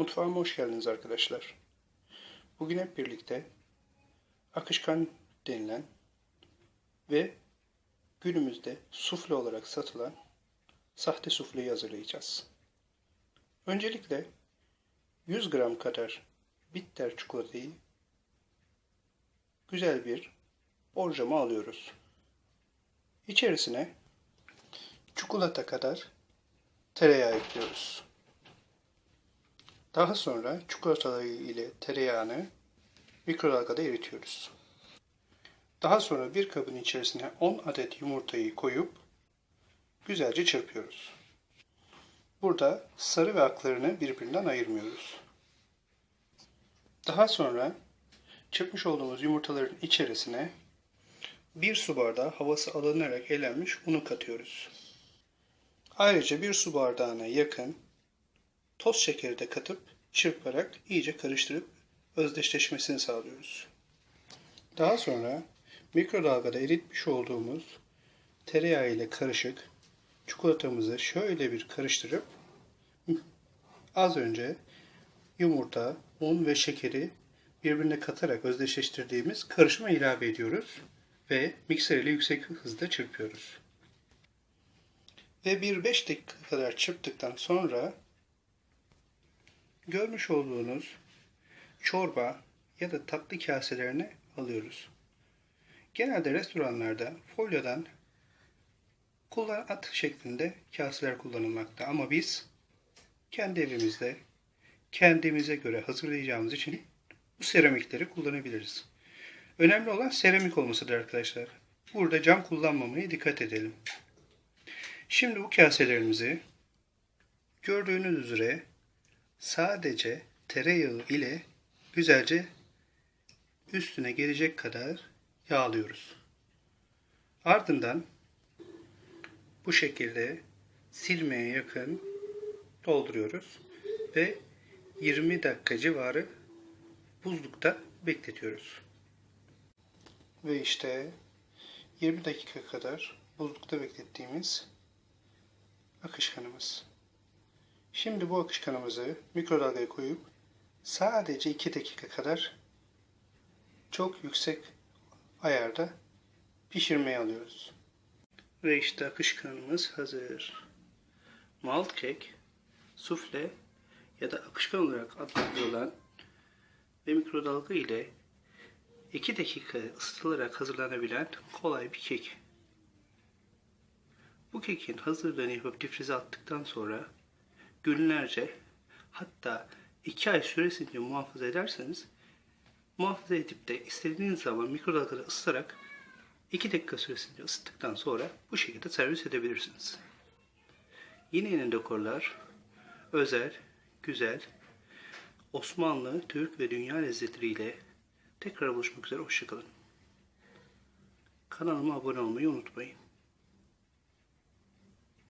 Mutfağıma hoş geldiniz arkadaşlar. Bugün hep birlikte akışkan denilen ve günümüzde sufle olarak satılan sahte sufleyi hazırlayacağız. Öncelikle 100 gram kadar bitter çikolatayı güzel bir borcama alıyoruz. İçerisine çikolata kadar tereyağı ekliyoruz. Daha sonra çikolataları ile tereyağını mikrodalgada eritiyoruz. Daha sonra bir kabın içerisine 10 adet yumurtayı koyup güzelce çırpıyoruz. Burada sarı ve aklarını birbirinden ayırmıyoruz. Daha sonra çırpmış olduğumuz yumurtaların içerisine bir su bardağı havası alınarak elenmiş unu katıyoruz. Ayrıca bir su bardağına yakın toz şekeri de katıp çırparak iyice karıştırıp özdeşleşmesini sağlıyoruz. Daha sonra mikrodalgada eritmiş olduğumuz tereyağı ile karışık çikolatamızı şöyle bir karıştırıp az önce yumurta, un ve şekeri birbirine katarak özdeşleştirdiğimiz karışıma ilave ediyoruz ve mikser ile yüksek hızda çırpıyoruz. Ve bir 5 dakika kadar çırptıktan sonra görmüş olduğunuz çorba ya da tatlı kaselerini alıyoruz. Genelde restoranlarda folyodan kullan at şeklinde kaseler kullanılmakta ama biz kendi evimizde kendimize göre hazırlayacağımız için bu seramikleri kullanabiliriz. Önemli olan seramik olmasıdır arkadaşlar. Burada cam kullanmamaya dikkat edelim. Şimdi bu kaselerimizi gördüğünüz üzere sadece tereyağı ile güzelce üstüne gelecek kadar yağlıyoruz. Ardından bu şekilde silmeye yakın dolduruyoruz ve 20 dakika civarı buzlukta bekletiyoruz. Ve işte 20 dakika kadar buzlukta beklettiğimiz akışkanımız. Şimdi bu akışkanımızı mikrodalgaya koyup sadece 2 dakika kadar çok yüksek ayarda pişirmeye alıyoruz. Ve işte akışkanımız hazır. Malt kek, sufle ya da akışkan olarak adlandırılan ve mikrodalga ile 2 dakika ısıtılarak hazırlanabilen kolay bir kek. Bu kekin hazırlığını yapıp difrize attıktan sonra günlerce hatta 2 ay süresince muhafaza ederseniz muhafaza edip de istediğiniz zaman mikrodalgada ısıtarak 2 dakika süresince ısıttıktan sonra bu şekilde servis edebilirsiniz. Yine yeni dekorlar özel, güzel, Osmanlı, Türk ve dünya lezzetleriyle tekrar buluşmak üzere. Hoşçakalın. Kanalıma abone olmayı unutmayın.